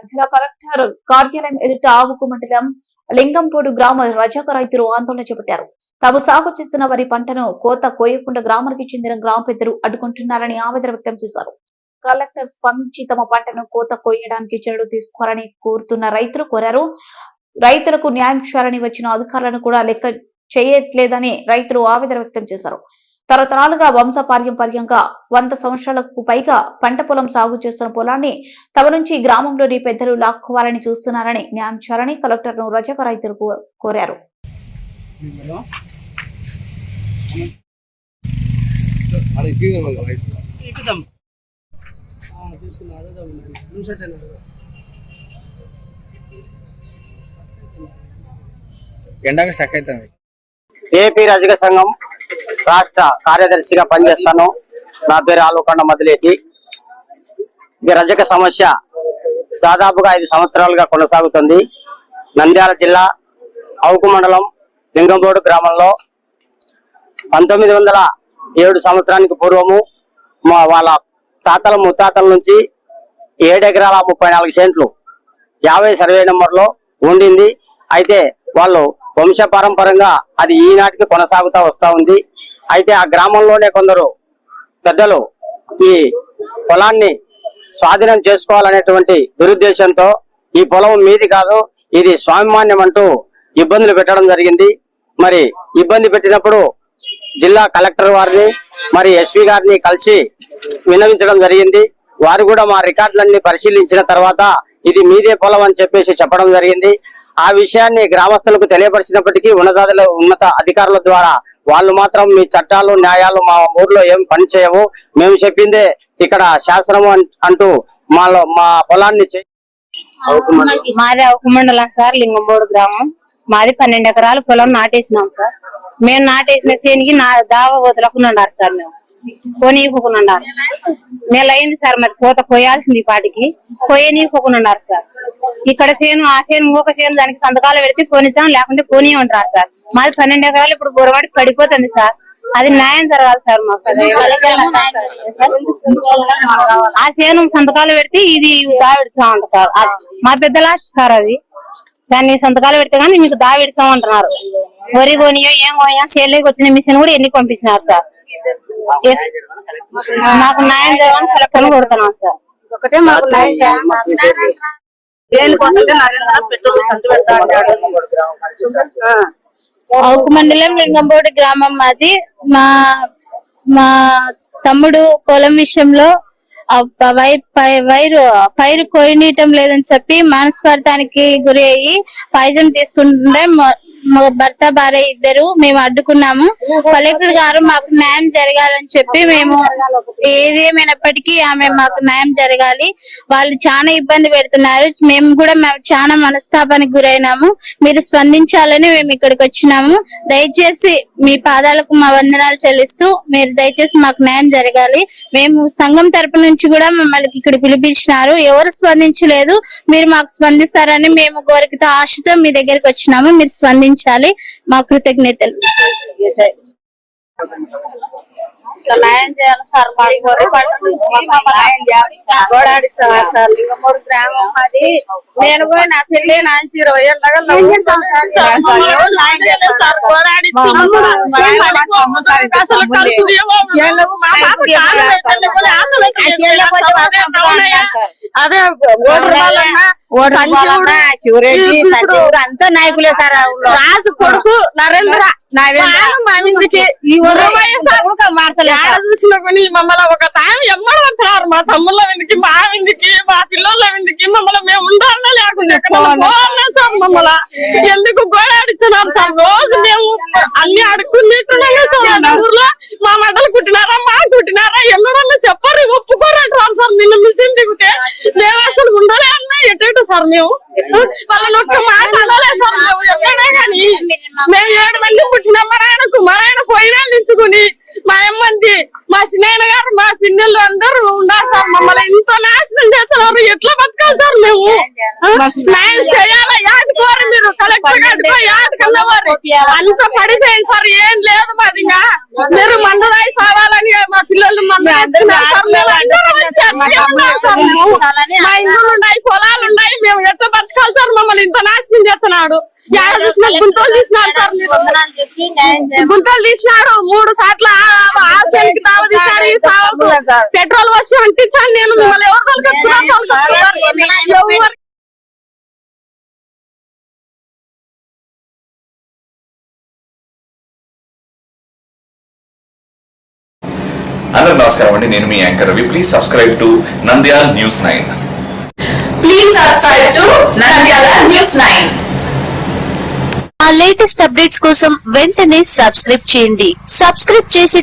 Nandyal collector కార్యాలయం ఎదుట ఆవుకు మండలం లింగంపూడి గ్రామ రజక రైతులు ఆందోళన చేపట్టారు. తాము సాగు చేసిన వరి పంటను కోత కోయకుండా గ్రామానికి చెందిన గ్రామ పెద్దలు అడ్డుకుంటున్నారని ఆవేదన వ్యక్తం చేశారు. కలెక్టర్ స్పందించి తమ పంటను కోత కోయడానికి చర్యలు తీసుకోవాలని కోరుతున్న రైతులు కోరారు. రైతులకు న్యాయం చేయాలని వచ్చిన అధికారులను కూడా లెక్క చేయట్లేదని రైతులు ఆవేదన వ్యక్తం చేశారు. తరతరాలుగా వంశపార్యంపర్యంగా వంద సంవత్సరాలకు పైగా పంట పొలం సాగు చేస్తున్న పొలాన్ని తమ నుంచి గ్రామంలోని పెద్దలు లాక్కోవాలని చూస్తున్నారని న్యాయం చేయాలని కలెక్టర్ను రజక రైతులు కోరారు. స్టక్ అవుతుంది. ఏపీ రజక సంఘం రాష్ట్ర కార్యదర్శిగా పనిచేస్తాను. నా పేరు ఆలోకండ మదిలేటి ఈ రజక సమస్య దాదాపుగా ఐదు సంవత్సరాలుగా కొనసాగుతుంది. నంద్యాల జిల్లా అవుకు మండలం లింగంబోడు గ్రామంలో పంతొమ్మిది వందల ఏడు సంవత్సరానికి పూర్వము మా వాళ్ళ తాతల ముత్తాతల నుంచి ఏడు ఎకరాల ముప్పై నాలుగు సెంట్లు యాభై సర్వే నెంబర్లో ఉండింది. అయితే వాళ్ళు వంశ పారంపరంగా అది ఈనాటికి కొనసాగుతూ వస్తూ ఉంది. అయితే ఆ గ్రామంలోనే కొందరు పెద్దలు ఈ పొలాన్ని స్వాధీనం చేసుకోవాలనేటువంటి దురుద్దేశంతో ఈ పొలం మీది కాదు ఇది స్వామిమాన్యం అంటూ ఇబ్బందులు పెట్టడం జరిగింది. మరి ఇబ్బంది పెట్టినప్పుడు జిల్లా కలెక్టర్ వారిని మరి ఎస్పీ గారిని కలిసి విన్నవించడం జరిగింది. వారు కూడా మా రికార్డులన్నీ పరిశీలించిన తర్వాత ఇది మీదే పొలం అని చెప్పేసి చెప్పడం జరిగింది. ఆ విషయాన్ని గ్రామస్తులకు తెలియపరిచినప్పటికీ ఉన్నతాదుల ఉన్నత అధికారుల ద్వారా వాళ్ళు మాత్రం మీ చట్టాలు న్యాయాలు మా ఊర్లో ఏం పని చేయవు. మేము చెప్పిందే ఇక్కడ శాసనం అంటూ మాలో మా పొలాన్ని మాది అవకమండలం సార్ లింగంబోడు గ్రామం. మాది పన్నెండు ఎకరాల పొలం నాటేసినాం సార్. మేము నాటేసిన సేనికి నా దావ వదలకున్నారు సార్ మేము. కొనియకున్నారు నెల అయింది సార్ మరి కోత కోయాల్సింది ఈ పాటికి. కొయ్యనీయకున్నారు సార్. ఇక్కడ చేను ఆ చేను ఒక చేను దానికి సంతకాలు పెడితే కొనిచ్చాం లేకుంటే కొని ఉంటారు సార్. మాది పన్నెండు ఎకరాలు ఇప్పుడు బురబడి పడిపోతుంది సార్. అది న్యాయం జరగాలి సార్ మాకు? ఆ చేను సంతకాలు పెడితే ఇది దావిడిచామంట సార్. మా పెద్దలా సార్ అది. దాన్ని సంతకాలు పెడితే కానీ మీకు దావిడిచాం అంటున్నారు వరి కొనియో ఏం కొనియో చేనులోకి వచ్చిన మిషన్ కూడా ఎన్ని పంపిస్తున్నారు సార్. మాకు న్యాయం జరగాలని కలెక్టర్ కొడుతున్నాం సార్. ఒకటే మాకు. అవుకు మండలం లింగంబోడి గ్రామం మాది. మా మా తమ్ముడు పొలం విషయంలో వైరు పైరు కోయనీయటం లేదని చెప్పి మనస్పర్ధానికి గురి అయ్యి పాయిజన్ తీసుకుంటుంటే మా భర్త భార్య ఇద్దరు మేము అడ్డుకున్నాము. కలెక్టర్ గారు మాకు న్యాయం జరగాలని చెప్పి మేము ఏదేమైనప్పటికీ ఆమె మాకు న్యాయం జరగాలి. వాళ్ళు చాలా ఇబ్బంది పెడుతున్నారు. మేము కూడా మేము చాలా మనస్తాపానికి గురైనాము. మీరు స్పందించాలని మేము ఇక్కడికి వచ్చినాము. దయచేసి మీ పాదాలకు మా వందనాలు చెల్లిస్తూ మీరు దయచేసి మాకు న్యాయం జరగాలి. మేము సంఘం తరపు నుంచి కూడా మమ్మల్ని ఇక్కడ పిలిపించినారు. ఎవరు స్పందించలేదు. మీరు మాకు స్పందిస్తారని మేము కోరికతో ఆశతో మీ దగ్గరికి వచ్చినాము. మీరు స్పందించాలి మా కృతజ్ఞతలు. న్యాయం చేయాలి సార్ మాకు. పంట నుంచి న్యాయం చేయాలి సార్. లింగమూడు గ్రామం అది నేను కూడా నా పెళ్ళి నాంచి ఇరవై ఏళ్ళగా అదే ఓటర్ వాళ్ళన్నా సంజీవుడు, ఇప్పుడు అంతా నాయకులే సార్ రాజు కొడుకు నరేంద్ర. చూసిన పని మమ్మల్ని ఒక టైం ఎమ్మడం అంటున్నారు. మా తమ్ముళ్ళ ఇంటికి మా ఇంటికి మా పిల్లల ఇంటికి మమ్మల్ని మేము ఉండాలన్నా లేకుండా సార్ మమ్మల్ని. ఎందుకు గోడ ఆడిస్తున్నారు సార్? రోజు మేము అన్ని అడుక్కునేట్టున్నామే సార్. మా ఊర్లో మా మంటలు సార్ మేము? వాళ్ళని ఒక్క మాట సార్ మేము ఎక్కడే కానీ మేము ఏడు మంది పుట్టిన మరాయనకు మరాయన పోయినా నించుకుని మా అమ్మంది మా మా సినాయన గారు మా పిన్నెళ్ళు అందరూ ఉండాలి సార్. మమ్మల్ని ఇంత నాశనం చేస్తున్నారు. ఎట్లా బతకాలి సార్ మేము? న్యాయం చేయాలా? యాటుకోరు మీరు కలెక్టర్ అంత పడిపోయింది సార్. ఏం లేదు మాది ఇంకా. మీరు మందు రాయి సావాలని మా పిల్లలు రాసుకున్నారు సార్ మేము అందరం వచ్చి అట్లే ఉన్నాం సార్ మేము. మా ఇండ్లు ఉన్నాయి పొలాలు ఉన్నాయి మేము బతకాలి సార్ మమ్మల్ని ఇంత నాశనం చేస్తున్నాడు. యాడ చూసిన గుంతలు తీసినాడు సార్ గుంతలు తీసినాడు మూడు సార్లు ఆశయానికి దావ తీసినాడు ఈ సావుకు పెట్రోల్ వచ్చి అంటించాను నేను మిమ్మల్ని ఎవరు ఎవరు అందరికి నమస్కారం అండి. నేను మీ anchor Ravi. Please subscribe to Nandyal news nine Please subscribe to Nandyala News 9. ఆ లేటెస్ట్ అప్డేట్స్ కోసం వెంటనే సబ్స్క్రైబ్ చేయండి సబ్స్క్రైబ్ చేసి